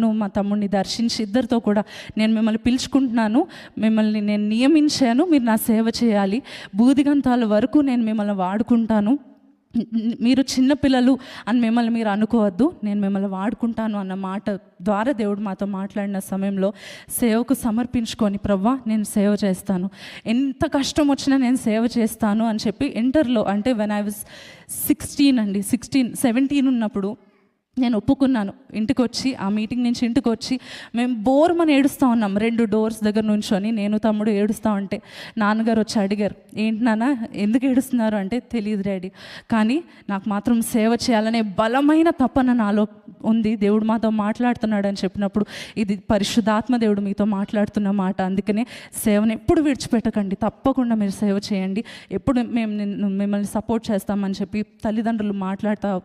నువ్వు మా తమ్ముడిని దర్శించి ఇద్దరితో కూడా నేను మిమ్మల్ని పిలుచుకుంటున్నాను. మిమ్మల్ని నేను నియమించాను. మీరు నా సేవ చేయాలి. బూదిగంతాల వరకు నేను మిమ్మల్ని వాడుకుంటాను. మీరు చిన్నపిల్లలు అని మిమ్మల్ని మీరు అనుకోవద్దు. నేను మిమ్మల్ని వాడుకుంటాను అన్న మాట ద్వారా దేవుడు మాతో మాట్లాడిన సమయంలో సేవకు సమర్పించుకొని ప్రవ్వా నేను సేవ చేస్తాను. ఎంత కష్టం వచ్చినా నేను సేవ చేస్తాను అని చెప్పి ఇంటర్లో అంటే వెన్ ఐ వాజ్ సిక్స్టీన్ అండి. సిక్స్టీన్ సెవెంటీన్ ఉన్నప్పుడు నేను ఒప్పుకున్నాను. ఇంటికి వచ్చి ఆ మీటింగ్ నుంచి ఇంటికి వచ్చి మేము బోర్మని ఏడుస్తూ ఉన్నాం. రెండు డోర్స్ దగ్గర నుంచొని నేను తమ్ముడు ఏడుస్తూ ఉంటే నాన్నగారు వచ్చి అడిగారు ఏంటి నాన్న ఎందుకు ఏడుస్తున్నారు? అంటే తెలియదు డాడీ. కానీ నాకు మాత్రం సేవ చేయాలనే బలమైన తపన నాలో ఉంది. దేవుడు మాతో మాట్లాడుతున్నాడు అని చెప్పినప్పుడు ఇది పరిశుద్ధాత్మ దేవుడు మీతో మాట్లాడుతున్న మాట. అందుకనే సేవను ఎప్పుడు విడిచిపెట్టకండి. తప్పకుండా మీరు సేవ చేయండి. ఎప్పుడు మేము మిమ్మల్ని సపోర్ట్ చేస్తామని చెప్పి తల్లిదండ్రులు మాట్లాడతా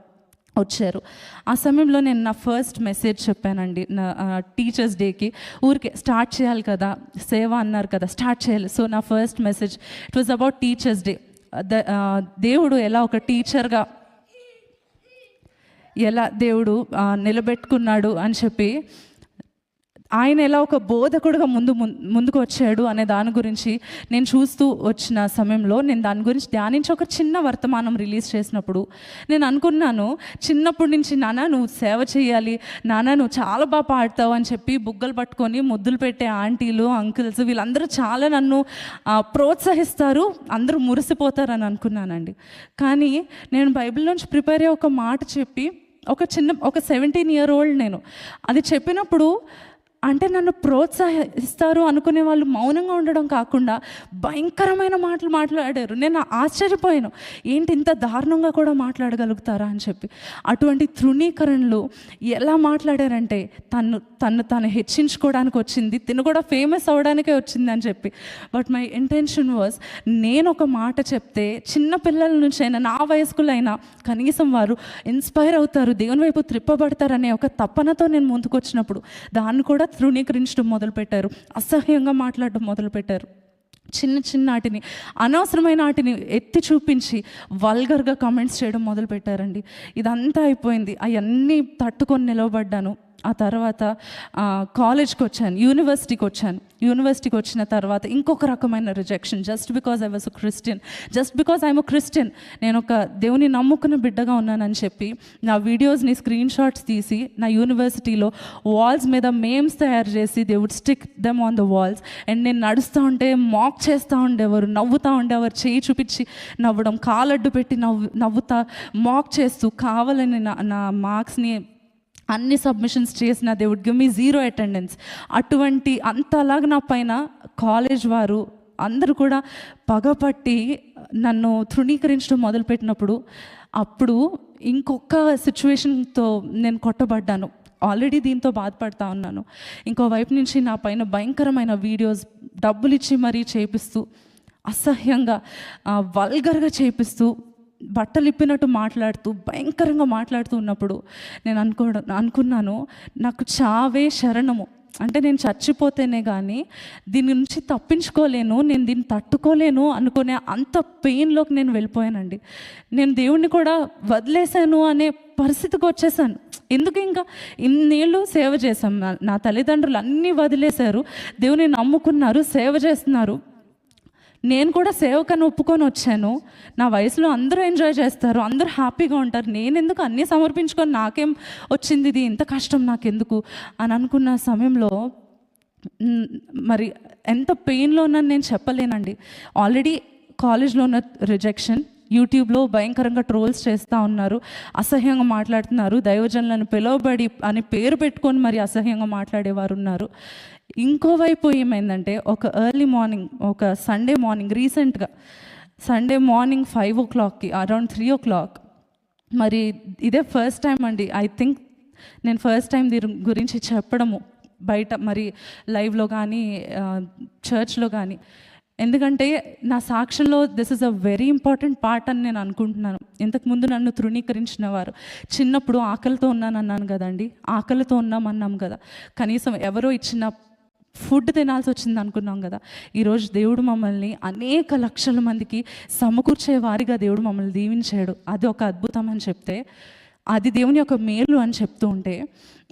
వచ్చారు. ఆ సమయంలో నేను నా ఫస్ట్ మెసేజ్ చెప్పానండి. నా టీచర్స్ డేకి ఊరికే స్టార్ట్ చేయాలి కదా సేవ అన్నారు కదా స్టార్ట్ చేయాలి. సో నా first message it was about teachers day దేవుడు ఎలా ఒక టీచర్గా ఎలా దేవుడు నిలబెట్టుకున్నాడు అని చెప్పి ఆయన ఎలా ఒక బోధకుడుగా ముందు ముందుకు వచ్చాడు అనే దాని గురించి నేను చూస్తూ వచ్చిన సమయంలో నేను దాని గురించి ధ్యానించి ఒక చిన్న వర్తమానం రిలీజ్ చేసినప్పుడు నేను అనుకున్నాను చిన్నప్పటి నుంచి నాన్న నువ్వు సేవ చేయాలి నాన్న నువ్వు చాలా బాగా పాడతావు అని చెప్పి బుగ్గలు పట్టుకొని ముద్దులు పెట్టే ఆంటీలు అంకిల్స్ వీళ్ళందరూ చాలా నన్ను ప్రోత్సహిస్తారు అందరూ మురిసిపోతారని అనుకున్నానండి. కానీ నేను బైబిల్ నుంచి ప్రిపేర్ అయ్యే ఒక మాట చెప్పి ఒక చిన్న ఒక సెవెంటీన్ ఇయర్ ఓల్డ్ నేను. అది చెప్పినప్పుడు అంటే నన్ను ప్రోత్సహిస్తారు అనుకునే వాళ్ళు మౌనంగా ఉండడం కాకుండా భయంకరమైన మాటలు మాట్లాడారు. నేను ఆశ్చర్యపోయాను. ఏంటి ఇంత దారుణంగా కూడా మాట్లాడగలుగుతారా అని చెప్పి. అటువంటి తృణీకరణలు ఎలా మాట్లాడారంటే తను తను తను హెచ్చించుకోవడానికి వచ్చింది తిను కూడా ఫేమస్ అవడానికే వచ్చింది అని చెప్పి. బట్ మై ఇంటెన్షన్ వాజ్ నేను ఒక మాట చెప్తే చిన్న పిల్లల నుంచి అయినా నా వయస్కులైనా కనీసం వారు ఇన్స్పైర్ అవుతారు దేవుని వైపు త్రిప్పబడతారనే ఒక తపనతో నేను ముందుకొచ్చినప్పుడు దాన్ని కూడా తృణీకరించడం మొదలుపెట్టారు. అసహ్యంగా మాట్లాడడం మొదలుపెట్టారు. చిన్న చిన్న వాటిని అనవసరమైన వాటిని ఎత్తి చూపించి వల్గర్గా కామెంట్స్ చేయడం మొదలుపెట్టారండి. ఇదంతా అయిపోయింది. అవన్నీ తట్టుకొని నిలవబడ్డాను. ఆ తర్వాత కాలేజ్కి వచ్చాను యూనివర్సిటీకి వచ్చాను యూనివర్సిటీకి వచ్చిన తర్వాత ఇంకొక రకమైన rejection just because I was a Christian just because I'm a Christian నేను ఒక దేవుని నమ్ముకున్న బిడ్డగా ఉన్నానని చెప్పి నా వీడియోస్ని స్క్రీన్ షాట్స్ తీసి నా యూనివర్సిటీలో వాల్స్ మీద మేమ్స్ తయారు చేసి they would stick them on the walls and నేను నడుస్తూ ఉంటే మాక్ చేస్తూ ఉండేవారు నవ్వుతూ ఉండేవారు చేయి చూపించి నవ్వడం కాలడ్డు పెట్టి నవ్వు నవ్వుతా మాక్ చేస్తూ కావాలని నా నా మార్క్స్ని అన్ని సబ్మిషన్స్ చేసిన they would give me zero attendance అటువంటి అంతలాగా నా పైన కాలేజ్ వారు అందరూ కూడా పగపట్టి నన్ను తృణీకరించడం మొదలుపెట్టినప్పుడు అప్పుడు ఇంకొక సిచ్యువేషన్తో నేను కొట్టబడ్డాను. ఆల్రెడీ దీంతో బాధపడతా ఉన్నాను. ఇంకో వైపు నుంచి నా పైన భయంకరమైన వీడియోస్ డబ్బులు ఇచ్చి మరీ చేపిస్తూ అసహ్యంగా వల్గర్గా చేపిస్తూ బట్టలు ఇప్పినట్టు మాట్లాడుతూ భయంకరంగా మాట్లాడుతూ ఉన్నప్పుడు నేను అనుకో అనుకున్నాను నాకు చావే శరణము. అంటే నేను చచ్చిపోతేనే కానీ దీని నుంచి తప్పించుకోలేను నేను దీన్ని తట్టుకోలేను అనుకునే అంత పెయిన్లోకి నేను వెళ్ళిపోయానండి. నేను దేవుణ్ణి కూడా వదిలేశాను అనే పరిస్థితికి వచ్చేసాను. ఎందుకు ఇంకా ఇన్నేళ్ళు సేవ చేశాం నా- నా తల్లిదండ్రులు అన్నీ వదిలేశారు. దేవుని నమ్ముకున్నారు సేవ చేస్తున్నారు. నేను కూడా సేవకని ఒప్పుకొని వచ్చాను. నా వయసులో అందరూ ఎంజాయ్ చేస్తారు అందరూ హ్యాపీగా ఉంటారు. నేను ఎందుకు అన్నీ సమర్పించుకొని నాకేం వచ్చింది ఇది? ఇంత కష్టం నాకెందుకు? అని అనుకున్న సమయంలో మరి ఎంత పెయిన్లో ఉన్నాను నేను చెప్పలేనండి. ఆల్రెడీ కాలేజ్లో ఉన్న రిజెక్షన్ యూట్యూబ్లో భయంకరంగా ట్రోల్స్ చేస్తూ ఉన్నారు అసహ్యంగా మాట్లాడుతున్నారు దైవజనులను పిలువబడి అని పేరు పెట్టుకొని మరి అసహ్యంగా మాట్లాడేవారు ఉన్నారు ఇంకోవైపు ఏమైందంటే ఒక ఎర్లీ మార్నింగ్ ఒక సండే మార్నింగ్ రీసెంట్గా సండే మార్నింగ్ ఫైవ్ ఓ క్లాక్కి అరౌండ్ త్రీ ఓ క్లాక్ మరి ఇదే ఫస్ట్ టైం అండి. ఐ థింక్ నేను ఫస్ట్ టైం దీని గురించి చెప్పడము బయట మరి లైవ్లో కానీ చర్చ్లో కానీ ఎందుకంటే నా సాక్ష్యంలో this is a very important part అని నేను అనుకుంటున్నాను. ఇంతకుముందు నన్ను తృణీకరించిన వారు. చిన్నప్పుడు ఆకలితో ఉన్నాను అన్నాను కదండి. ఆకలితో ఉన్నాం అన్నాం కదా. కనీసం ఎవరో ఇచ్చిన ఫుడ్ తినాల్సి వచ్చింది అనుకున్నాం కదా. ఈరోజు దేవుడు మమ్మల్ని అనేక లక్షల మందికి సమకూర్చే వారిగా దేవుడు మమ్మల్ని దీవించాడు. అది ఒక అద్భుతం అని చెప్తే అది దేవుని యొక్క మేలు అని చెప్తూ ఉంటే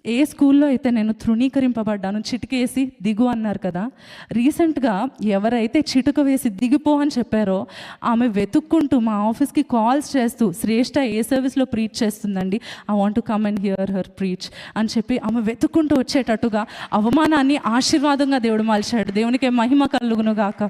ఏ స్కూల్లో అయితే నేను తృణీకరింపబడ్డాను చిటికేసి దిగు అన్నారు కదా రీసెంట్గా ఎవరైతే చిటుక వేసి దిగిపో అని చెప్పారో ఆమె వెతుక్కుంటూ మా ఆఫీస్కి కాల్స్ చేస్తూ శ్రేష్ఠ ఏ సర్వీస్లో ప్రీచ్ చేస్తుందండి? I want to come and hear her preach అని చెప్పి ఆమె వెతుక్కుంటూ వచ్చేటట్టుగా అవమానాన్ని ఆశీర్వాదంగా దేవుడు మలిచాడు. దేవునికి మహిమ కలుగును గాక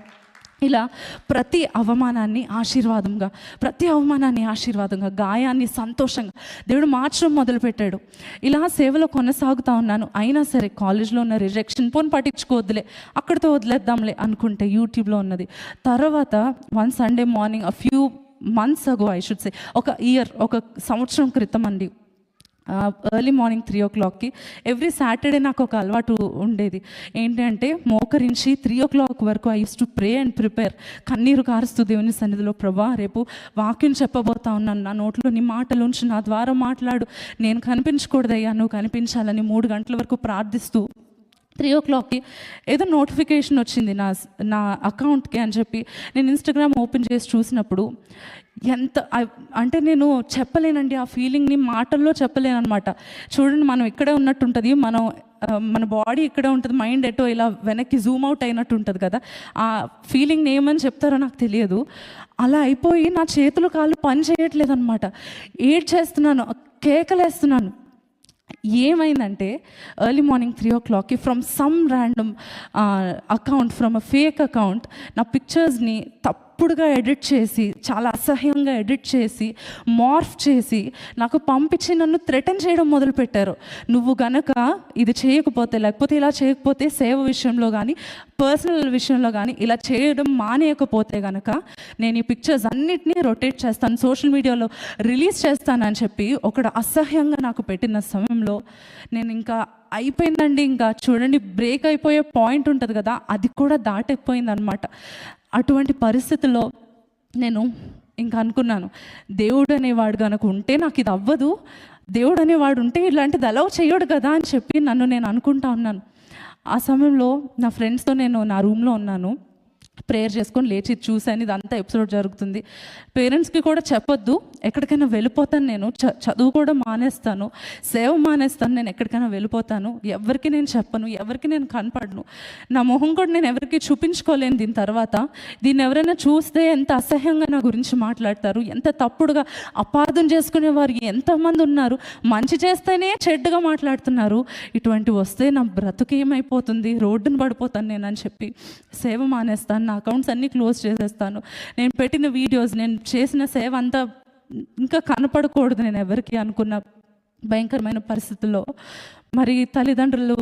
ఇలా ప్రతి అవమానాన్ని ఆశీర్వాదంగా ప్రతి అవమానాన్ని ఆశీర్వాదంగా గాయాన్ని సంతోషంగా దేవుడు మార్చడం మొదలుపెట్టాడు. ఇలా సేవలో కొనసాగుతూ ఉన్నాను. అయినా సరే కాలేజ్లో ఉన్న రిజెక్షన్ పోని పట్టించుకోవద్దులే అక్కడితో వదిలేద్దాంలే అనుకుంటే యూట్యూబ్లో ఉన్నది. తర్వాత one Sunday morning a few months ago I should say ఒక ఇయర్ ఒక సంవత్సరం క్రితం అండి. ఎర్లీ మార్నింగ్ త్రీ ఓ క్లాక్కి ఎవ్రీ సాటర్డే నాకు ఒక అలవాటు ఉండేది. ఏంటంటే మోకరించి త్రీ ఓ క్లాక్ వరకు I used to pray and prepare కన్నీరు కారుస్తూ దేవుని సన్నిధిలో ప్రభా రేపు వాక్యం చెప్పబోతా ఉన్నాను. నా నోట్లో నీ మాటలు ఉంచి నా ద్వారా మాట్లాడు. నేను కనిపించకూడదయ్యా నువ్వు కనిపించాలని మూడు గంటల వరకు ప్రార్థిస్తూ త్రీ ఓ క్లాక్కి ఏదో నోటిఫికేషన్ వచ్చింది నా నా అకౌంట్కి అని చెప్పి. నేను ఇన్స్టాగ్రామ్ ఓపెన్ చేసి చూసినప్పుడు ఎంత అంటే నేను చెప్పలేనండి ఆ ఫీలింగ్ని మాటల్లో చెప్పలేను అనమాట చూడండి మనం ఇక్కడే ఉన్నట్టు ఉంటుంది మనం మన బాడీ ఇక్కడే ఉంటుంది మైండ్ ఎటో ఇలా వెనక్కి జూమ్ అవుట్ అయినట్టు ఉంటుంది కదా. ఆ ఫీలింగ్ని ఏమని చెప్తారో నాకు తెలియదు. అలా అయిపోయి నా చేతులు కాళ్ళు పని చేయట్లేదు అనమాట ఏడ్ చేస్తున్నాను కేకలేస్తున్నాను. ఏమైందంటే ఎర్లీ మార్నింగ్ త్రీ ఓ క్లాక్కి from some random account from a fake account నా పిక్చర్స్ని తప్పు తప్పుడుగా ఎడిట్ చేసి చాలా అసహ్యంగా ఎడిట్ చేసి మార్ఫ్ చేసి నాకు పంపించి నన్ను థ్రెటన్ చేయడం మొదలుపెట్టారు. నువ్వు గనక ఇది చేయకపోతే లేకపోతే ఇలా చేయకపోతే సేవ విషయంలో కానీ పర్సనల్ విషయంలో కానీ ఇలా చేయడం మానేయకపోతే గనక నేను ఈ పిక్చర్స్ అన్నిటినీ రొటేట్ చేస్తాను సోషల్ మీడియాలో రిలీజ్ చేస్తానని చెప్పి ఒకడు అసహ్యంగా నాకు పెట్టిన సమయంలో నేను ఇంకా అయిపోయిందండి. ఇంకా చూడండి బ్రేక్ అయిపోయే పాయింట్ ఉంటుంది కదా అది కూడా దాటైపోయింది అనమాట అటువంటి పరిస్థితుల్లో నేను ఇంకా అనుకున్నాను దేవుడు అనేవాడు కనుక ఉంటే నాకు ఇది అవ్వదు. దేవుడు అనేవాడు ఉంటే ఇలాంటిది అలౌ చేయడు కదా అని చెప్పి నన్ను నేను అనుకుంటా ఉన్నాను. ఆ సమయంలో నా ఫ్రెండ్స్తో నేను నా రూమ్లో ఉన్నాను. ప్రేయర్ చేసుకొని లేచి చూశాను. ఇదంతా ఎపిసోడ్ జరుగుతుంది. పేరెంట్స్కి కూడా చెప్పొద్దు. ఎక్కడికైనా వెళ్ళిపోతాను నేను. చ చదువు కూడా మానేస్తాను. సేవ మానేస్తాను. నేను ఎక్కడికైనా వెళ్ళిపోతాను. ఎవరికి నేను చెప్పను. ఎవరికి నేను కనపడను. నా మొహం కూడా నేను ఎవరికి చూపించుకోలేను దీని తర్వాత. దీన్ని ఎవరైనా చూస్తే ఎంత అసహ్యంగా నా గురించి మాట్లాడతారు. ఎంత తప్పుడుగా అపార్థం చేసుకునే వారు ఎంతమంది ఉన్నారు. మంచి చేస్తేనే చెడ్డగా మాట్లాడుతున్నారు. ఇటువంటి వస్తే నా బ్రతుకు ఏమైపోతుంది? రోడ్డును పడిపోతాను నేను అని చెప్పి సేవ మానేస్తాను. నా అకౌంట్స్ అన్నీ క్లోజ్ చేసేస్తాను. నేను పెట్టిన వీడియోస్ నేను చేసిన సేవ అంతా ఇంకా కనపడకూడదు నేను ఎవరికి అనుకున్న భయంకరమైన పరిస్థితుల్లో మరి తల్లిదండ్రులు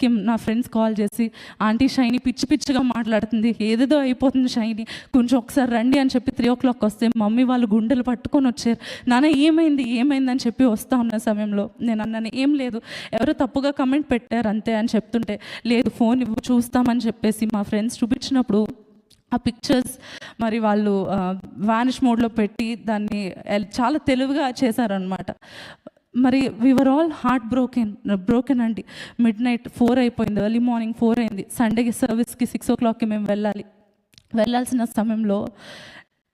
కిమ్కి నా ఫ్రెండ్స్ కాల్ చేసి ఆంటీ షైని పిచ్చి పిచ్చిగా మాట్లాడుతుంది. ఏదేదో అయిపోతుంది షైని. కొంచెం ఒకసారి రండి అని చెప్పి త్రీ ఓ క్లాక్ వస్తే మమ్మీ వాళ్ళు గుండెలు పట్టుకొని వచ్చారు. నాన్న ఏమైంది? ఏమైంది? అని చెప్పి వస్తా ఉన్న సమయంలో నేను అన్నాను ఏం లేదు. ఎవరో తప్పుగా కమెంట్ పెట్టారు అంతే అని చెప్తుంటే లేదు ఫోన్ ఇవ్వు చూస్తామని చెప్పేసి మా ఫ్రెండ్స్ చూపించినప్పుడు ఆ పిక్చర్స్ మరి వాళ్ళు వానిష్ మోడ్లో పెట్టి దాన్ని చాలా తెలివిగా చేశారనమాట మరి we're all heart broken broken అండి మిడ్ నైట్ ఫోర్ అయిపోయింది ఎర్లీ మార్నింగ్ ఫోర్ అయింది. సండేకి సర్వీస్కి సిక్స్ ఓ క్లాక్కి మేము వెళ్ళాలి. వెళ్ళాల్సిన సమయంలో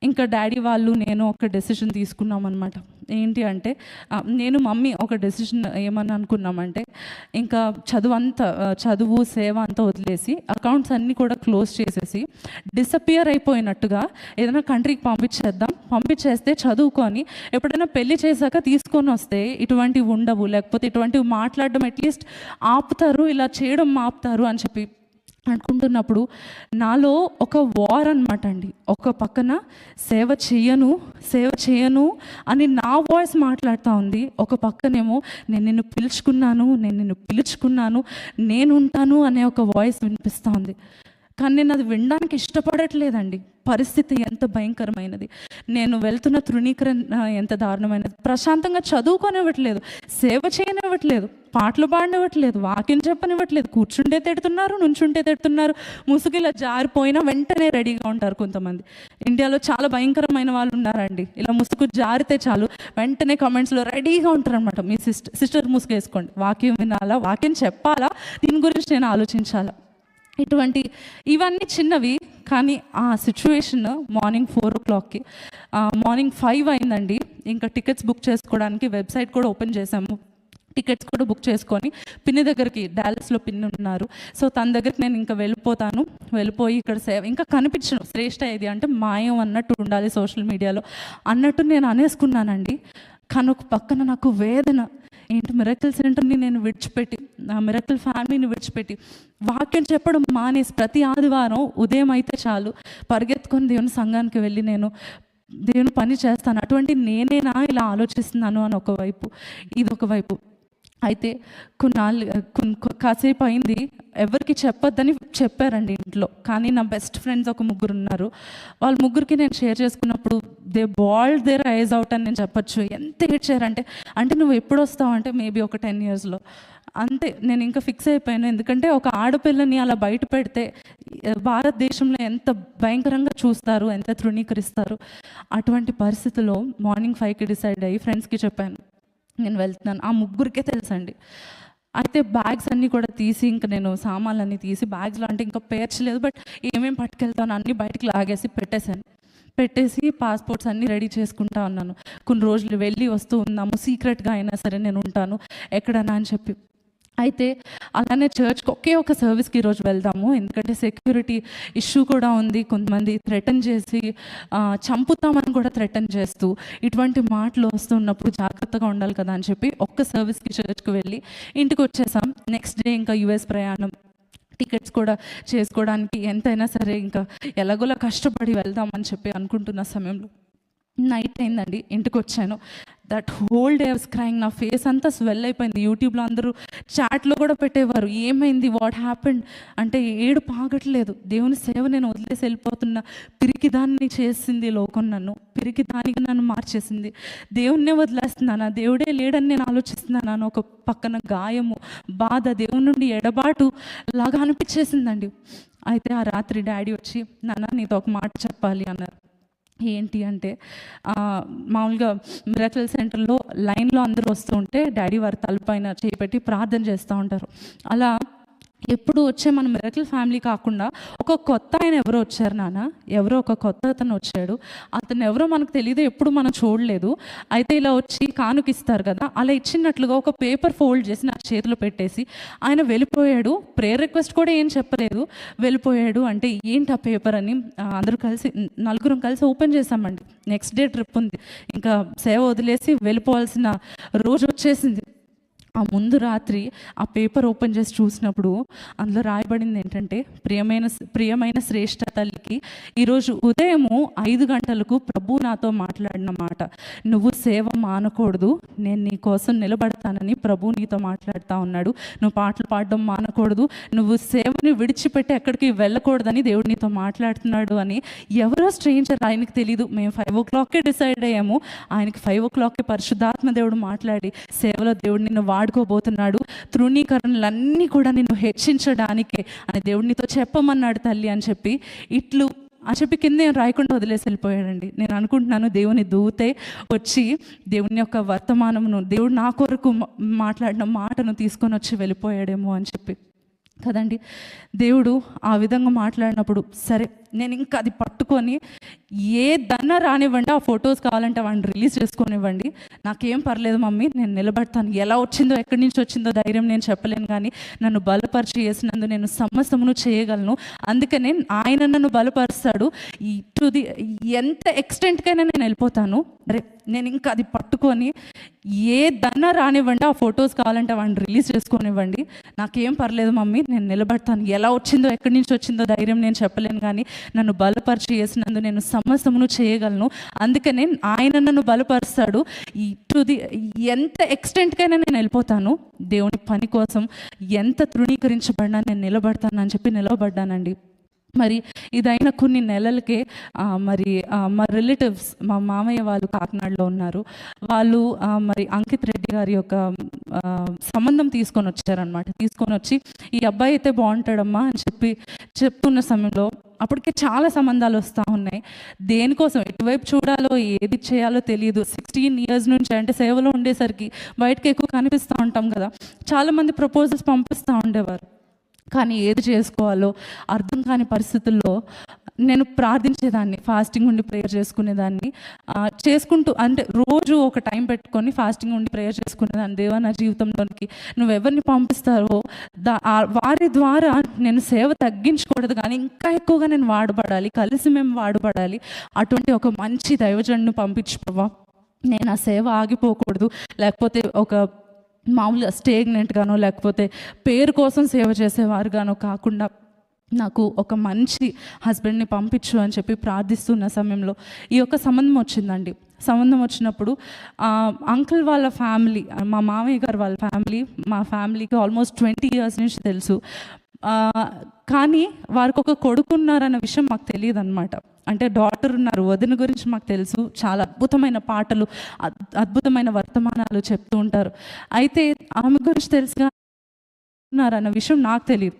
ఇంకా డాడీ వాళ్ళు నేను ఒక డెసిషన్ తీసుకున్నాం అనమాట ఏంటి అంటే నేను మమ్మీ ఒక డెసిషన్ ఏమని అనుకున్నామంటే ఇంకా చదువు అంతా చదువు సేవ అంతా వదిలేసి అకౌంట్స్ అన్నీ కూడా క్లోజ్ చేసేసి డిసపియర్ అయిపోయినట్టుగా ఏదైనా కంట్రీకి పంపించేద్దాం పంపించేస్తే చదువుకొని ఎప్పుడైనా పెళ్ళి చేశాక తీసుకొని వస్తే ఇటువంటివి ఉండవు లేకపోతే ఇటువంటివి మాట్లాడడం అట్లీస్ట్ ఆపుతారు ఇలా చేయడం ఆపుతారు అని చెప్పి అనుకుంటున్నప్పుడు నాలో ఒక వార్ అనమాట అండి. ఒక పక్కన సేవ చేయను సేవ చేయను అని నా వాయిస్ మాట్లాడుతూ ఉంది. ఒక పక్కనేమో నేను నిన్ను పిలుచుకున్నాను నేను నిన్ను పిలుచుకున్నాను నేను ఉంటాను అనే ఒక వాయిస్ వినిపిస్తూ ఉంది. కానీ నేను అది వినడానికి ఇష్టపడట్లేదండి. పరిస్థితి ఎంత భయంకరమైనది. నేను వెళ్తున్న తృణీకరణ ఎంత దారుణమైనది. ప్రశాంతంగా చదువుకొనివ్వట్లేదు సేవ చేయనివ్వట్లేదు పాటలు పాడనివ్వట్లేదు వాక్యం చెప్పనివ్వట్లేదు కూర్చుంటే తిడుతున్నారు నుంచుంటే తిడుతున్నారు ముసుగిలా జారిపోయినా వెంటనే రెడీగా ఉంటారు కొంతమంది. ఇండియాలో చాలా భయంకరమైన వాళ్ళు ఉన్నారండి. ఇలా ముసుగు జారితే చాలు వెంటనే కమెంట్స్లో రెడీగా ఉంటారనమాట మీ సిస్టర్ సిస్టర్ ముసుగు వేసుకోండి. వాక్యం వినాలా వాక్యం చెప్పాలా? దీని గురించి నేను ఆలోచించాలా? ఇటువంటి ఇవన్నీ చిన్నవి కానీ ఆ సిచ్యువేషన్ మార్నింగ్ ఫోర్ ఓ క్లాక్కి మార్నింగ్ ఫైవ్ అయిందండి. ఇంకా టికెట్స్ బుక్ చేసుకోవడానికి వెబ్సైట్ కూడా ఓపెన్ చేసాము టికెట్స్ కూడా బుక్ చేసుకొని పిన్ని దగ్గరికి డాలస్లో పిన్ని ఉన్నారు. సో తన దగ్గరికి నేను ఇంకా వెళ్ళిపోతాను. వెళ్ళిపోయి ఇక్కడ సేవ ఇంకా కనిపించను. శ్రేష్ట ఏది అంటే మాయం అన్నట్టు ఉండాలి సోషల్ మీడియాలో అన్నట్టు నేను అనేసుకున్నానండి. కానీ ఒక పక్కన నాకు వేదన ఏంటి మిరకల్ సెంటర్ని నేను విడిచిపెట్టి నా మిరకల్ ఫ్యామిలీని విడిచిపెట్టి వాక్యం చెప్పడం మానేసి ప్రతి ఆదివారం ఉదయం అయితే చాలు పరిగెత్తుకొని దేవుని సంఘానికి వెళ్ళి నేను దేవుని పని చేస్తాను. అటువంటి నేనేనా ఇలా ఆలోచిస్తున్నాను అని ఒకవైపు ఇది ఒకవైపు అయితే కొన్నాళ్ళు కొన్ని కాసేపు అయింది. ఎవరికి చెప్పొద్దని చెప్పారండి ఇంట్లో. కానీ నా బెస్ట్ ఫ్రెండ్స్ ఒక ముగ్గురు ఉన్నారు. వాళ్ళ ముగ్గురికి నేను షేర్ చేసుకున్నప్పుడు they bawled their eyes out అని నేను చెప్పొచ్చు. ఎంత ఏడ్చారంటే అంటే నువ్వు ఎప్పుడు వస్తావు? అంటే మేబీ ఒక టెన్ ఇయర్స్లో అంతే నేను ఇంకా ఫిక్స్ అయిపోయాను. ఎందుకంటే ఒక ఆడపిల్లని అలా బయట పెడితే భారతదేశంలో ఎంత భయంకరంగా చూస్తారు ఎంత తృణీకరిస్తారు అటువంటి పరిస్థితిలో మార్నింగ్ ఫైవ్కి డిసైడ్ అయ్యి ఫ్రెండ్స్కి చెప్పాను. నేను వెళ్తున్నాను. ఆ ముగ్గురికే తెలుసండి. అయితే బ్యాగ్స్ అన్నీ కూడా తీసి ఇంకా నేను సామాన్లన్నీ తీసి బ్యాగ్స్లో అంటే ఇంకా పేర్చలేదు బట్ ఏమేమి పట్టుకెళ్తాను అన్నీ బయటికి లాగేసి పెట్టేశాను. పెట్టేసి పాస్పోర్ట్స్ అన్నీ రెడీ చేసుకుంటా ఉన్నాను. కొన్ని రోజులు వెళ్ళి వస్తూ ఉన్నాము సీక్రెట్గా అయినా సరే నేను ఉంటాను. ఎక్కడన్నా అని చెప్పి. అయితే అలానే చర్చ్కి ఒకే ఒక సర్వీస్కి ఈరోజు వెళ్దాము. ఎందుకంటే సెక్యూరిటీ ఇష్యూ కూడా ఉంది. కొంతమంది థ్రెటన్ చేసి చంపుతామని కూడా థ్రెటన్ చేస్తూ ఇటువంటి మాటలు వస్తున్నప్పుడు జాగ్రత్తగా ఉండాలి కదా అని చెప్పి ఒక్క సర్వీస్కి చర్చ్కి వెళ్ళి ఇంటికి వచ్చేసాం. నెక్స్ట్ డే ఇంకా యుఎస్ ప్రయాణం. టికెట్స్ కూడా చేసుకోవడానికి ఎంతైనా సరే ఇంకా ఎలాగోలా కష్టపడి వెళ్దామని చెప్పి అనుకుంటున్న సమయంలో నైట్ అయిందండి ఇంటికి వచ్చాను that whole day was crying నా ఫేస్ అంతా స్వెల్ అయిపోయింది. యూట్యూబ్లో అందరూ చాట్లో కూడా పెట్టేవారు. ఏమైంది? వాట్ హ్యాపెండ్ అంటే ఏడు పాగట్లేదు దేవుని సేవ నేను వదిలేసి వెళ్ళిపోతున్నా. పిరికి దాన్ని చేసింది లోకం నన్ను. పిరికి దానికి నన్ను మార్చేసింది. దేవుణ్ణే వదిలేస్తున్నానా? దేవుడే లేడని నేను ఆలోచిస్తున్నాను? అని ఒక పక్కన గాయము బాధ దేవుని నుండి ఎడబాటు లాగా అనిపించేసిందండి. అయితే ఆ రాత్రి డాడీ వచ్చి నాన్న నీతో ఒక మాట చెప్పాలి అన్నారు. ఏంటి అంటే మామూలుగా మిరకల్ సెంటర్లో లైన్లో అందరూ వస్తూ ఉంటే డాడీ వారి తలపైన చేపెట్టి ప్రార్థన చేస్తూ ఉంటారు. అలా ఎప్పుడు వచ్చే మన మిరకల్ ఫ్యామిలీ కాకుండా ఒక కొత్త ఆయన ఎవరో వచ్చారు నాన్న? ఎవరో ఒక కొత్త అతను వచ్చాడు. అతను ఎవరో మనకు తెలియదు ఎప్పుడు మనం చూడలేదు. అయితే ఇలా వచ్చి కానుకిస్తారు కదా అలా ఇచ్చినట్లుగా ఒక పేపర్ ఫోల్డ్ చేసి నా చేతిలో పెట్టేసి ఆయన వెళ్ళిపోయాడు. ప్రేయర్ రిక్వెస్ట్ కూడా ఏం చెప్పలేదు. వెళ్ళిపోయాడు అంటే ఏంటి ఆ పేపర్ అని అందరూ కలిసి నలుగురం కలిసి ఓపెన్ చేసామండి నెక్స్ట్ డే ట్రిప్ ఉంది. ఇంకా సేవ వదిలేసి వెళ్ళిపోవాల్సిన రోజు వచ్చేసింది. ఆ ముందు రాత్రి ఆ పేపర్ ఓపెన్ చేసి చూసినప్పుడు అందులో రాయబడింది ఏంటంటే ప్రియమైన ప్రియమైన శ్రేష్ఠ తల్లికి ఈరోజు ఉదయము ఐదు గంటలకు ప్రభు నాతో మాట్లాడిన మాట. నువ్వు సేవ మానకూడదు నేను నీ కోసం నిలబడతానని ప్రభు నీతో మాట్లాడుతూ ఉన్నాడు. నువ్వు పాటలు పాడడం మానకూడదు నువ్వు సేవని విడిచిపెట్టి ఎక్కడికి వెళ్ళకూడదని దేవుడు నీతో మాట్లాడుతున్నాడు అని ఎవరో స్ట్రేంజర్ ఆయనకి తెలియదు మేము ఫైవ్ ఓ క్లాక్కే డిసైడ్ అయ్యాము. ఆయనకి ఫైవ్ ఓ క్లాక్కే పరిశుద్ధాత్మ దేవుడు మాట్లాడి సేవలో దేవుడు నిన్ను వాడుకోబోతున్నాడు. తృణీకరణలన్నీ కూడా నిన్ను హెచ్చించడానికే అని దేవుడినితో చెప్పమన్నాడు తల్లి అని చెప్పి ఇట్లు అని చెప్పి కింద నేను రాయకుండా వదిలేసి వెళ్ళిపోయాడండి. నేను అనుకుంటున్నాను దేవుని దూతే వచ్చి దేవుని యొక్క వర్తమానమును దేవుడు నా కొరకు మాట్లాడిన మాటను తీసుకొని వచ్చి వెళ్ళిపోయాడేమో అని చెప్పి. కదండి? దేవుడు ఆ విధంగా మాట్లాడినప్పుడు సరే నేను ఇంకా అది పట్టుకొని ఏ దన్న రానివ్వండి ఆ ఫొటోస్ కావాలంటే వాడిని రిలీజ్ చేసుకొనివ్వండి. నాకేం పర్లేదు మమ్మీ నేను నిలబడతాను. ఎలా వచ్చిందో ఎక్కడి నుంచి వచ్చిందో ధైర్యం నేను చెప్పలేను కానీ నన్ను బలపరిచి చేసినందు నేను సమస్తమును చేయగలను. అందుకనే ఆయన నన్ను బలపరుస్తాడు. ఇటు టు ది ఎంత ఎక్స్టెంట్కైనా నేను వెళ్ళిపోతాను. అరే నేను ఇంకా అది పట్టుకొని ఏ దన్న రానివ్వండి ఆ ఫొటోస్ కావాలంటే వాడిని రిలీజ్ చేసుకొనివ్వండి. నాకేం పర్లేదు మమ్మీ నేను నిలబడతాను. ఎలా వచ్చిందో ఎక్కడి నుంచి వచ్చిందో ధైర్యం నేను చెప్పలేను కానీ నన్ను బలపరిచి చేసినందు నేను సమస్తమును చేయగలను. అందుకనే ఆయన నన్ను బలపరుస్తాడు. టు ది ఎంత ఎక్స్టెంట్కైనా నేను వెళ్ళిపోతాను. దేవుని పని కోసం ఎంత తృణీకరించబడినా నేను నిలబడతాను అని చెప్పి నిలబడ్డానండి. మరి ఇదైన కొన్ని నెలలకే మరి మా రిలేటివ్స్ మా మామయ్య వాళ్ళు కాకినాడలో ఉన్నారు. వాళ్ళు మరి అంకిత్ రెడ్డి గారి యొక్క సంబంధం తీసుకొని వచ్చారనమాట తీసుకొని వచ్చి ఈ అబ్బాయి అయితే బాగుంటాడమ్మా అని చెప్పి చెప్తున్న సమయంలో అప్పటికే చాలా సంబంధాలు వస్తూ ఉన్నాయి. దేనికోసం ఎటువైపు చూడాలో ఏది చేయాలో తెలియదు. సిక్స్టీన్ ఇయర్స్ నుంచి అంటే సేవలో ఉండేసరికి బయటకు ఎక్కువ కనిపిస్తూ ఉంటాం కదా. చాలామంది ప్రపోజల్స్ పంపిస్తూ ఉండేవారు. కానీ ఏది చేసుకోవాలో అర్థం కాని పరిస్థితుల్లో నేను ప్రార్థించేదాన్ని ఫాస్టింగ్ ఉండి ప్రేయర్ చేసుకునేదాన్ని. చేసుకుంటూ అంటే రోజు ఒక టైం పెట్టుకొని ఫాస్టింగ్ ఉండి ప్రేయర్ చేసుకునేదాన్ని. దేవా నా జీవితంలోనికి నువ్వు ఎవరిని పంపిస్తావో దా వారి ద్వారా నేను సేవ తగ్గించకూడదు కానీ ఇంకా ఎక్కువగా నేను వాడబడాలి కలిసి మేము వాడబడాలి. అటువంటి ఒక మంచి దైవజనుని పంపించుకోవా నేను ఆ సేవ ఆగిపోకూడదు. లేకపోతే ఒక మామూలుగా స్టేగ్నెంట్గానో లేకపోతే పేరు కోసం సేవ చేసేవారుగానో కాకుండా నాకు ఒక మంచి హస్బెండ్ని పంపించు అని చెప్పి ప్రార్థిస్తున్న సమయంలో ఈ యొక్క సంబంధం వచ్చిందండి. సంబంధం వచ్చినప్పుడు అంకుల్ వాళ్ళ ఫ్యామిలీ మా మామయ్య గారు వాళ్ళ ఫ్యామిలీ మా ఫ్యామిలీకి ఆల్మోస్ట్ ట్వంటీ ఇయర్స్ నుంచి తెలుసు. కానీ వారికి ఒక కొడుకు ఉన్నారన్న విషయం మాకు తెలియదు అనమాట అంటే డాటర్ ఉన్నారు వదిన గురించి మాకు తెలుసు చాలా అద్భుతమైన పాటలు అద్- అద్భుతమైన వర్తమానాలు చెప్తూ ఉంటారు. అయితే ఆమె గురించి తెలుసుగా ఉన్నారన్న విషయం నాకు తెలియదు.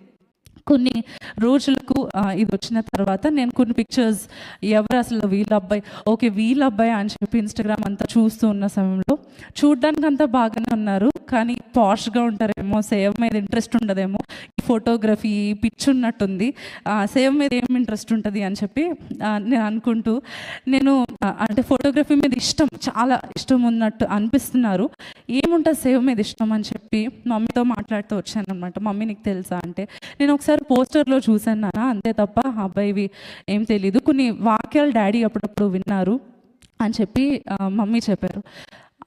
కొన్ని రోజులకు ఇది వచ్చిన తర్వాత నేను కొన్ని పిక్చర్స్ ఎవరు అసలు వీళ్ళ అబ్బాయి ఓకే వీళ్ళ అబ్బాయి అని చెప్పి ఇన్స్టాగ్రామ్ అంతా చూస్తూ ఉన్న సమయంలో చూడడానికి అంతా బాగానే ఉన్నారు కానీ పాష్గా ఉంటారేమో సేవ మీద ఇంట్రెస్ట్ ఉండదేమో ఈ ఫోటోగ్రఫీ పిచ్ ఉన్నట్టుంది సేవ మీద ఏం ఇంట్రెస్ట్ ఉంటుంది అని చెప్పి నేను అనుకుంటూ నేను అంటే ఫోటోగ్రఫీ మీద ఇష్టం చాలా ఇష్టం ఉన్నట్టు అనిపిస్తున్నారు ఏముంటుంది సేవ మీద ఇష్టం అని చెప్పి మమ్మీతో మాట్లాడుతూ వచ్చాను అనమాట మమ్మీ నీకు తెలుసా? అంటే నేను ఒకసారి పోస్టర్లో చూసాను నాన్న అంతే తప్ప అబ్బాయి అబ్బాయివి ఏం తెలీదు. కొన్ని వాక్యాలు డాడీ అప్పుడప్పుడు విన్నారు అని చెప్పి మమ్మీ చెప్పారు.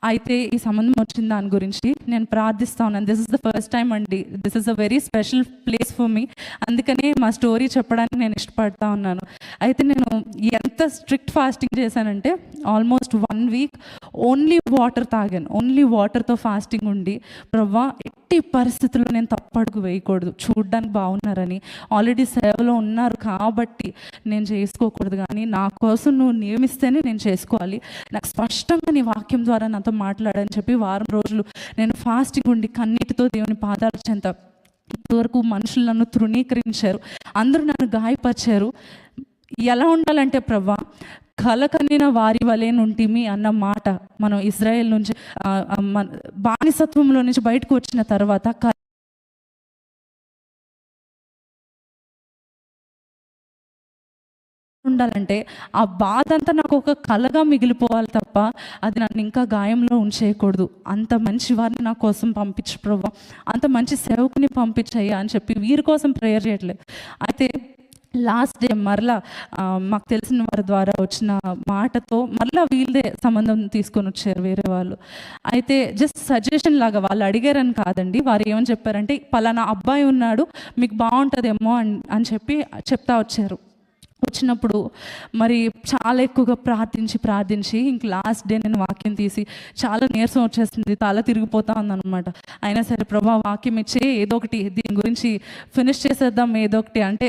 అయితే ఈ సంబంధం వచ్చిన దాని గురించి నేను ప్రార్థిస్తా ఉన్నాను this is the first time అండి. This is a very special place for me అందుకనే మా స్టోరీ చెప్పడానికి నేను ఇష్టపడతా ఉన్నాను. అయితే నేను ఎంత స్ట్రిక్ట్ ఫాస్టింగ్ చేశానంటే almost one week only water తాగాను. ఓన్లీ వాటర్తో ఫాస్టింగ్ ఉండి ప్రవ్వా ఎట్టి పరిస్థితుల్లో నేను తప్పడుగు వేయకూడదు. చూడడానికి బాగున్నారని. ఆల్రెడీ సేవలో ఉన్నారు కాబట్టి నేను చేసుకోకూడదు. కానీ నా కోసం నువ్వు నియమిస్తేనే నేను చేసుకోవాలి. నాకు స్పష్టంగా నీ వాక్యం ద్వారా నాతో మాట్లాడని చెప్పి వారం రోజులు నేను ఫాస్టింగ్ ఉండి కన్నీటితో దేవుని పాదాల చెంత ఇంతవరకు మనుషులు నన్ను తృణీకరించారు. అందరూ నన్ను గాయపరిచారు. ఎలా ఉండాలంటే ప్రభా కల వారి వలె నుంటిమి అన్న మాట మనం ఇజ్రాయెల్ నుంచి బానిసత్వంలో నుంచి బయటకు వచ్చిన తర్వాత ఉండాలంటే ఆ బాధ అంతా నాకు ఒక కలగా మిగిలిపోవాలి తప్ప అది నన్ను ఇంకా గాయంలో ఉంచేయకూడదు. అంత మంచి వారిని నా కోసం పంపించు ప్రభా. అంత మంచి సేవకుని పంపించయ్యా అని చెప్పి వీరి కోసం ప్రేయర్ చేయట్లేదు అయితే లాస్ట్ డే మరలా మాకు తెలిసిన వారి ద్వారా వచ్చిన మాటతో మరలా వీళ్ళదే సంబంధం తీసుకొని వచ్చారు వేరే వాళ్ళు. అయితే జస్ట్ సజెషన్ లాగా వాళ్ళు అడిగారని కాదండి. వారు ఏమని చెప్పారంటే పలానా అబ్బాయి ఉన్నాడు మీకు బాగుంటుందేమో అని అని చెప్పి చెప్తా వచ్చారు. వచ్చినప్పుడు మరి చాలా ఎక్కువగా ప్రార్థించి ప్రార్థించి ఇంక లాస్ట్ డే నేను వాక్యం తీసి చాలా నీరసం వచ్చేస్తుంది తల తిరిగిపోతా ఉందన్నమాట. అయినా సరే ప్రభా వాక్యం ఇచ్చే ఏదో ఒకటి దీని గురించి ఫినిష్ చేసేద్దాం ఏదో ఒకటి అంటే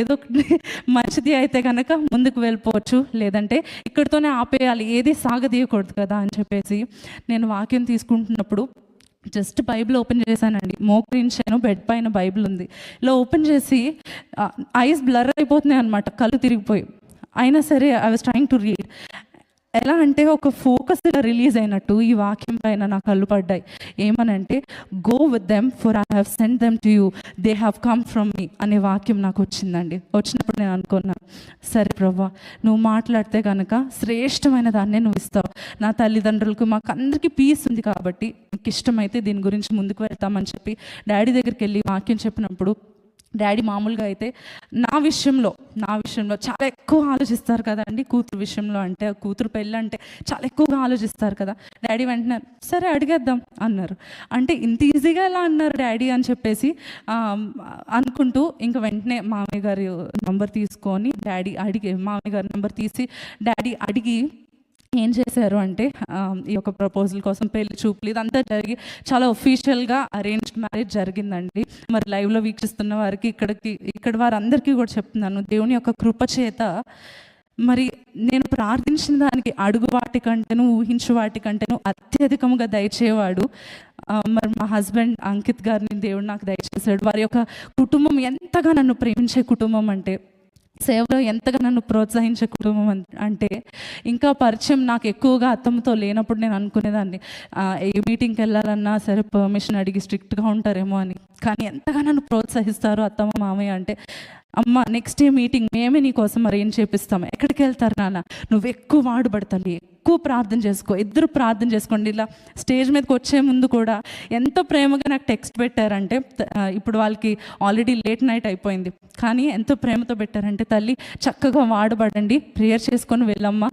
ఏదో ఒకటి మంచిది అయితే కనుక ముందుకు వెళ్ళిపోవచ్చు. లేదంటే ఇక్కడితోనే ఆపేయాలి ఏది సాగదీయకూడదు కదా అని చెప్పేసి నేను వాక్యం తీసుకుంటున్నప్పుడు జస్ట్ బైబిల్ ఓపెన్ చేశానండి. మోకరించాను బెడ్ పైన బైబిల్ ఉంది. ఇలా ఓపెన్ చేసి ఐస్ బ్లర్ అయిపోతున్నాయి అనమాట కళ్ళు తిరిగిపోయి. అయినా సరే I was trying to read ఎలా అంటే ఒక ఫోకస్గా రిలీజ్ అయినట్టు ఈ వాక్యం పైన నా కళ్ళు పడ్డాయి. ఏమనంటే go with them for I have send them to you they have come from me అనే వాక్యం నాకు వచ్చిందండి. వచ్చినప్పుడు నేను అనుకున్నాను సరే ప్రభా నువ్వు మాట్లాడితే కనుక శ్రేష్టమైన దాన్నే నువ్వు ఇస్తావు. నా తల్లిదండ్రులకు మాకు అందరికీ పీస్ ఉంది కాబట్టి నీకు ఇష్టమైతే దీని గురించి ముందుకు వెళ్తామని చెప్పి డాడీ దగ్గరికి వెళ్ళి వాక్యం చెప్పినప్పుడు డాడీ మామూలుగా అయితే నా విషయంలో నా విషయంలో చాలా ఎక్కువ ఆలోచిస్తారు కదండి కూతురు విషయంలో అంటే కూతురు పెళ్ళి అంటే చాలా ఎక్కువగా ఆలోచిస్తారు కదా. డాడీ వెంటనే సరే అడిగేద్దాం అన్నారు. అంటే ఇంత ఈజీగా ఎలా అన్నారు డాడీ అని చెప్పేసి అనుకుంటూ ఇంకా వెంటనే మామయ్య గారి నంబర్ తీసుకొని డాడీ అడిగి మామయ్య గారి నంబర్ తీసి డాడీ అడిగి ఏం చేశారు అంటే ఈ యొక్క ప్రపోజల్ కోసం పెళ్ళి చూపులు ఇదంతా జరిగి చాలా ఒఫీషియల్గా అరేంజ్డ్ మ్యారేజ్ జరిగిందండి. మరి లైవ్లో వీక్షిస్తున్న వారికి ఇక్కడికి ఇక్కడ వారందరికీ కూడా చెప్తున్నాను. దేవుని యొక్క కృప చేత మరి నేను ప్రార్థించిన దానికి అడుగు వాటి కంటేను ఊహించు వాటి కంటేను అత్యధికంగా దయచేవాడు మరి మా హస్బెండ్ అంకిత్ గారిని దేవుడు నాకు దయచేశాడు. వారి యొక్క కుటుంబం ఎంతగా నన్ను ప్రేమించే కుటుంబం అంటే సేవలో ఎంతగా నన్ను ప్రోత్సహించే కుటుంబం అంటే ఇంకా పరిచయం నాకు ఎక్కువగా అత్తమ్మతో లేనప్పుడు నేను అనుకునేదాన్ని ఏ మీటింగ్కి వెళ్ళాలన్నా సరే పర్మిషన్ అడిగి స్ట్రిక్ట్గా ఉంటారేమో అని. కానీ ఎంతగా నన్ను ప్రోత్సహిస్తారు అత్తమ్మ మామయ్య అంటే అమ్మ నెక్స్ట్ డే మీటింగ్ మేమే నీ కోసం అరేంజ్ చేపిస్తాం? ఎక్కడికి వెళ్తారు నాన్న? నువ్వు ఎక్కువ వాడుబడతాలి ఎక్కువ ప్రార్థన చేసుకో. ఇద్దరు ప్రార్థన చేసుకోండి. ఇలా స్టేజ్ మీదకి వచ్చే ముందు కూడా ఎంత ప్రేమగా నాకు టెక్స్ట్ పెట్టారంటే ఇప్పుడు వాళ్ళకి ఆల్రెడీ లేట్ నైట్ అయిపోయింది. కానీ ఎంతో ప్రేమతో పెట్టారంటే తల్లి చక్కగా వాడబడండి ప్రేయర్ చేసుకొని వెళ్ళమ్మ.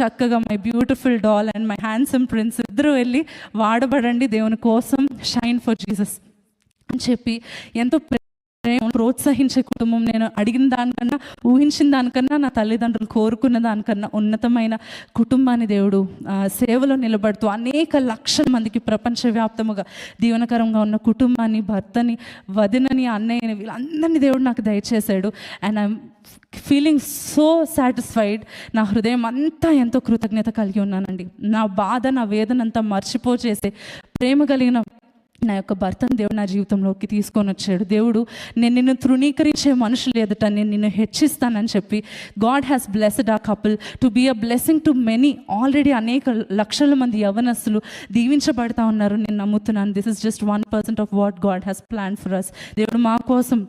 చక్కగా my beautiful doll and my handsome prince ఇద్దరు వెళ్ళి వాడబడండి దేవుని కోసం షైన్ ఫర్ జీసస్ అని చెప్పి ఎంతో ప్రోత్సహించే కుటుంబం నేను అడిగిన దానికన్నా ఊహించిన దానికన్నా నా తల్లిదండ్రులు కోరుకున్న దానికన్నా ఉన్నతమైన కుటుంబాన్ని దేవుడు సేవలో నిలబడుతూ అనేక లక్షల మందికి ప్రపంచవ్యాప్తముగా దీవనకరంగా ఉన్న కుటుంబాన్ని భర్తని వదినని అన్నయ్యని వీళ్ళందరినీ దేవుడు నాకు దయచేశాడు. And I'm feeling so satisfied నా హృదయం అంతా ఎంతో కృతజ్ఞత కలిగి ఉన్నానండి. నా బాధ నా వేదన అంతా మర్చిపోచేసే ప్రేమ కలిగిన నా యొక్క భర్తను దేవుడు నా జీవితంలోకి తీసుకొని వచ్చాడు. దేవుడు నేను నిన్ను తృణీకరించే మనుషులు ఎదుట నేను నిన్ను హెచ్చిస్తానని చెప్పి గాడ్ హ్యాస్ బ్లెస్డ్ ఆ couple to be a blessing to many already అనేక లక్షల మంది యవనస్తులు దీవించబడతా ఉన్నారు. నేను నమ్ముతున్నాను this is just one percent of what God has plan for us దేవుడు మా కోసం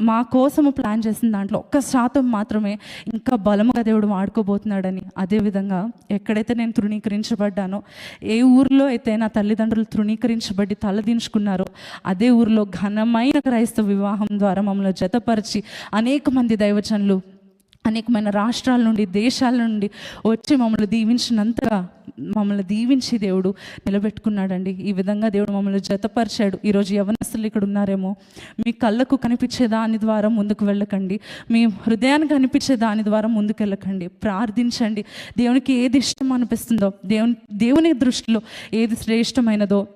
మా కోసము ప్లాన్ చేసిన దాంట్లో ఒక్క శాతం మాత్రమే ఇంకా బలముగా దేవుడు వాడుకోబోతున్నాడని. అదేవిధంగా ఎక్కడైతే నేను తృణీకరించబడ్డానో ఏ ఊరిలో అయితే నా తల్లిదండ్రులు తృణీకరించబడి తలదించుకున్నారో అదే ఊరిలో ఘనమైన క్రైస్తవ వివాహం ద్వారా మమ్మల్ని జతపరిచి అనేక మంది దైవజనులు అనేకమైన రాష్ట్రాల నుండి దేశాల నుండి వచ్చి మమ్మల్ని దీవించినంతగా మమ్మల్ని దీవించి దేవుడు నిలబెట్టుకున్నాడండి. ఈ విధంగా దేవుడు మమ్మల్ని జతపరిచాడు. ఈరోజు యవనస్తులు ఇక్కడ ఉన్నారేమో మీ కళ్ళకు కనిపించే దాని ద్వారా ముందుకు వెళ్ళకండి. మీ హృదయానికి కనిపించే దాని ద్వారా ముందుకు వెళ్ళకండి. ప్రార్థించండి. దేవునికి ఏది ఇష్టం అనిపిస్తుందో దేవుని దేవుని దృష్టిలో ఏది శ్రేష్టమైనదో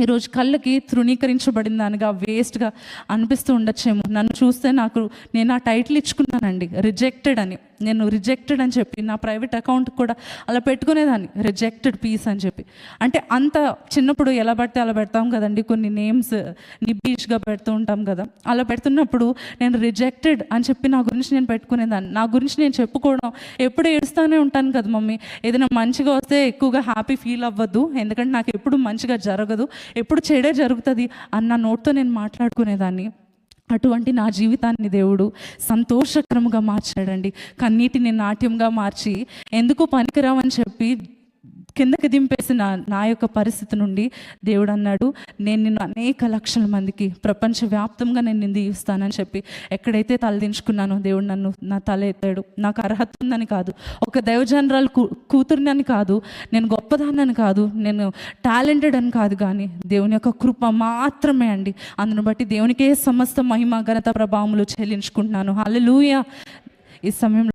ఈరోజు కళ్ళకి తృణీకరించబడిన దానిగా వేస్ట్గా అనిపిస్తూ ఉండొచ్చేమో. నన్ను చూస్తే నాకు నేను ఆ టైటిల్ ఇచ్చుకున్నానండి రిజెక్టెడ్ అని. నేను రిజెక్టెడ్ అని చెప్పి నా ప్రైవేట్ అకౌంట్ కూడా అలా పెట్టుకునేదాన్ని రిజెక్టెడ్ పీస్ అని చెప్పి. అంటే అంత చిన్నప్పుడు ఎలా పడితే అలా పెడతాం కదండి కొన్ని నేమ్స్ నిబ్బీష్గా పెడుతూ ఉంటాం కదా. అలా పెడుతున్నప్పుడు నేను రిజెక్టెడ్ అని చెప్పి నా గురించి నేను పెట్టుకునేదాన్ని. నా గురించి నేను చెప్పుకోవడం ఎప్పుడు ఏడుస్తూనే ఉంటాను కదా మమ్మీ. ఏదైనా మంచిగా వస్తే ఎక్కువగా హ్యాపీ ఫీల్ అవ్వద్దు. ఎందుకంటే నాకు ఎప్పుడు మంచిగా జరగదు. ఎప్పుడు చెడే జరుగుతుంది అన్న నోట్తో నేను మాట్లాడుకునేదాన్ని. అటువంటి నా జీవితాన్ని దేవుడు సంతోషకరముగా మార్చాడండి. కన్నీటిని నాట్యంగా మార్చి ఎందుకు పనికిరావని చెప్పి కిందకి దింపేసిన నా యొక్క పరిస్థితి నుండి దేవుడు అన్నాడు నేను నిన్ను అనేక లక్షల మందికి ప్రపంచవ్యాప్తంగా నేను నిన్ను దీవిస్తానని చెప్పి ఎక్కడైతే తలదించుకున్నానో దేవుడు నన్ను నా తల ఎత్తాడు. నాకు అర్హత ఉందని కాదు. ఒక దైవజనరాలు కూ అని కాదు. నేను గొప్పదాన్నని కాదు. నేను టాలెంటెడ్ అని కాదు కానీ దేవుని యొక్క కృప మాత్రమే అండి. అందును బట్టి దేవునికే సమస్త మహిమ ఘనత ప్రభావములు చెల్లించుకుంటున్నాను. హల్లెలూయా. ఈ సమయంలో